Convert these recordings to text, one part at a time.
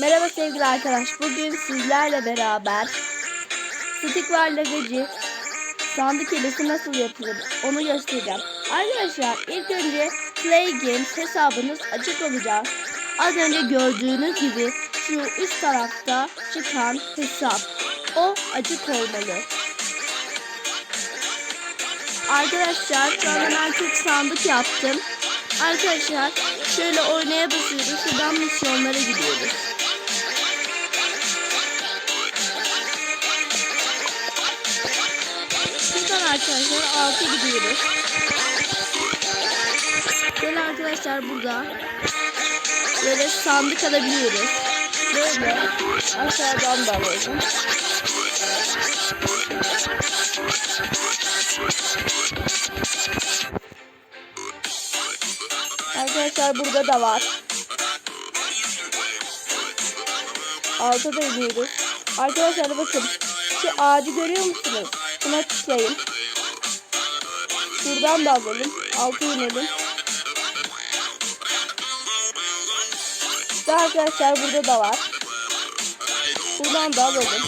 Merhaba sevgili arkadaş. Bugün sizlerle beraber Stick var lagacı sandık hilesi nasıl yapılır onu göstereceğim. Arkadaşlar ilk önce Play Games hesabınız açık olacak. Az önce gördüğünüz gibi şu üst tarafta çıkan hesap. O açık olmalı. Arkadaşlar şu an ben artık sandık yaptım. Arkadaşlar şöyle oynaya basıyoruz. Şuradan misyonlara gidiyoruz. Arkadaşlar altı gidiyoruz. Böyle arkadaşlar burada böyle sandık alabiliyoruz. Böyle aşağıdan da alalım. Arkadaşlar burada da var. Alta da iniyoruz. Arkadaşlar bakın. Şu ağacı görüyor musunuz? Buna tıklayın. Şuradan da alalım. Alta inelim. İşte arkadaşlar burada da var. Buradan da alalım.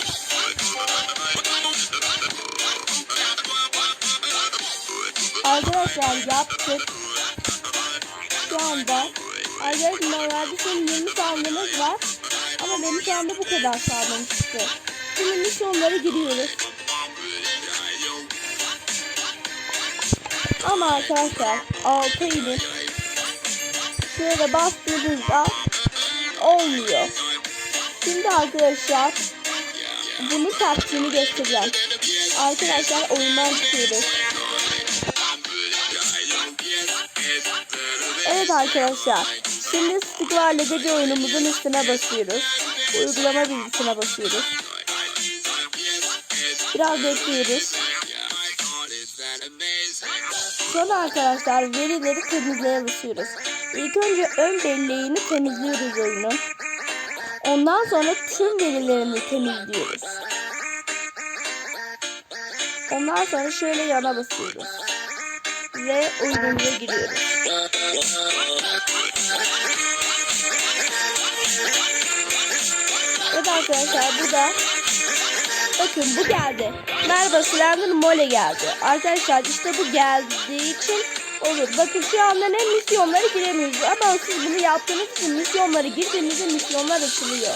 Arkadaşlar yaptık. Şu anda Arkadaşlar normalde senin 20 sandığımız var. Ama benim şu anda bu kadar sandığım çıktı. Şimdi misyonlara giriyoruz. Ama arkadaşlar alta inip şöyle bastığınızda olmuyor. Şimdi arkadaşlar bunu taktiğini göstereceğim. Arkadaşlar oyundan çıkıyoruz. Evet arkadaşlar. Şimdi Stickler'le gece oyunumuzun üstüne basıyoruz. Uygulama bilgisine basıyoruz. Biraz bekliyoruz. Sonra arkadaşlar verileri temizleye basıyoruz. İlk önce ön belleğini temizliyoruz oyunun. Ondan sonra tüm verilerini temizliyoruz. Ondan sonra şöyle yana basıyoruz. Ve oyunumuza giriyoruz. Evet arkadaşlar bu da bakın bu geldi. Merhaba Slender Mole geldi. Arkadaşlar işte bu geldiği için olur. Bakın şu anda ne misyonlara giremiyoruz. Ama siz bunu yaptığınız için misyonlara girdiğinizde misyonlar açılıyor.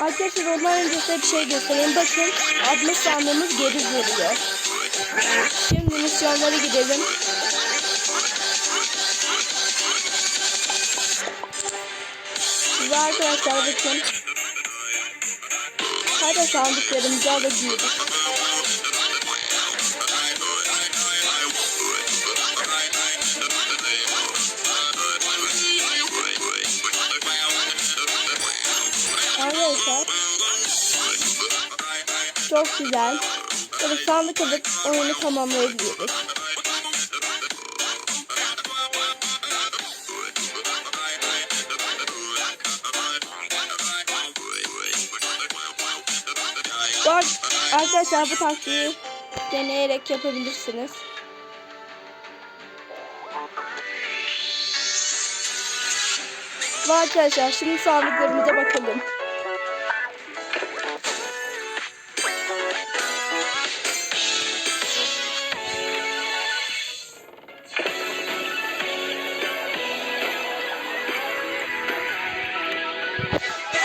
Arkadaşlar ondan önce size bir şey göstereyim. Bakın adlı sandığımız geri veriyor. Şimdi misyonlara gidelim. Ve arkadaşlar bakın. Hadi sandıklarımızı alabiliyoruz. Arkadaşlar. Çok güzel. Böyle sandık alıp oyunu tamamlayabiliyoruz. Bak arkadaşlar bu taktiği deneyerek yapabilirsiniz. Ve arkadaşlar şimdi sandıklarımıza bakalım.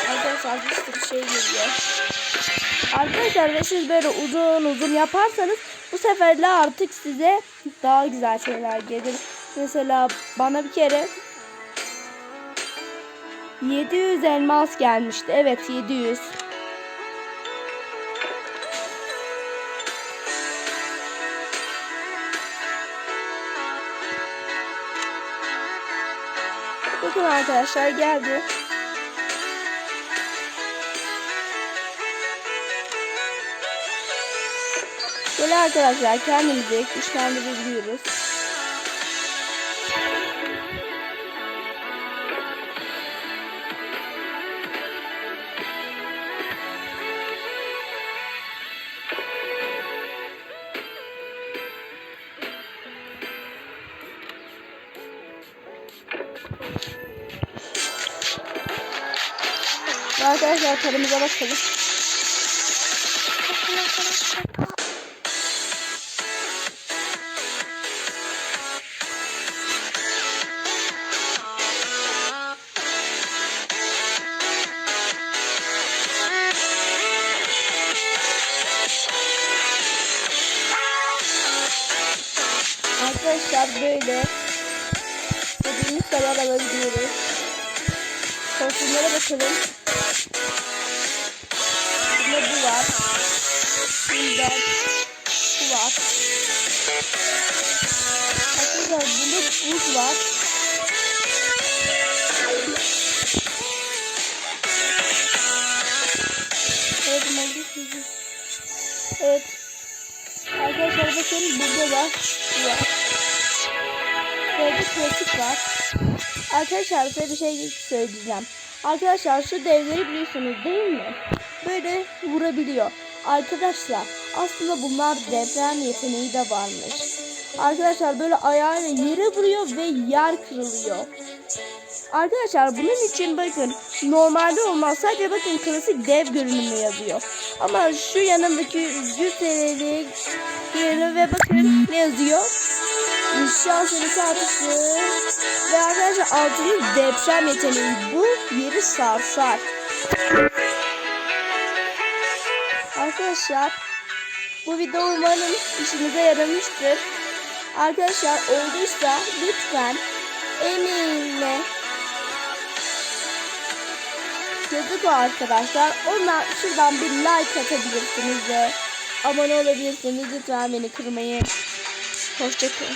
Arkadaşlar bir sürü şey geliyor. Arkadaşlar ve siz böyle uzun uzun yaparsanız bu seferle artık size daha güzel şeyler gelir. Mesela bana bir kere 700 elmas gelmişti. Evet 700. Bakın arkadaşlar geldi. Böyle arkadaşlar kendimizi güçlendirebiliyoruz. Arkadaşlar tarımıza bakalım. Arkadaşlar böyle dediğimiz kadar alabiliyoruz. Kostümlere bakalım. Bunda bu var. Bunda bu var. Arkadaşlar bunda buz var. Evet, bakın burada. Bu var. Böyle klasik var. Arkadaşlar size bir şey söyleyeceğim. Arkadaşlar şu devleri biliyorsunuz değil mi? Böyle vurabiliyor. Arkadaşlar aslında bunlar deprem yeteneği de varmış. Arkadaşlar böyle ayağıyla yere vuruyor ve yer kırılıyor. Arkadaşlar bunun için bakın normalde olmaz sadece bakın klasik dev görünümü yazıyor. Ama şu yanındaki 100 TL'lik girelim ve bakın ne yazıyor? İnşa serisi atışı ve arkadaşlar altının deprem yeteneği bu yeri sarsar. Arkadaşlar bu video umarım işinize yaramıştır. Arkadaşlar olduysa lütfen emeğimle yazık o arkadaşlar. Ona şuradan bir like atabilirsiniz ve abone olabilirsiniz. Lütfen beni kırmayın. Hoşçakalın.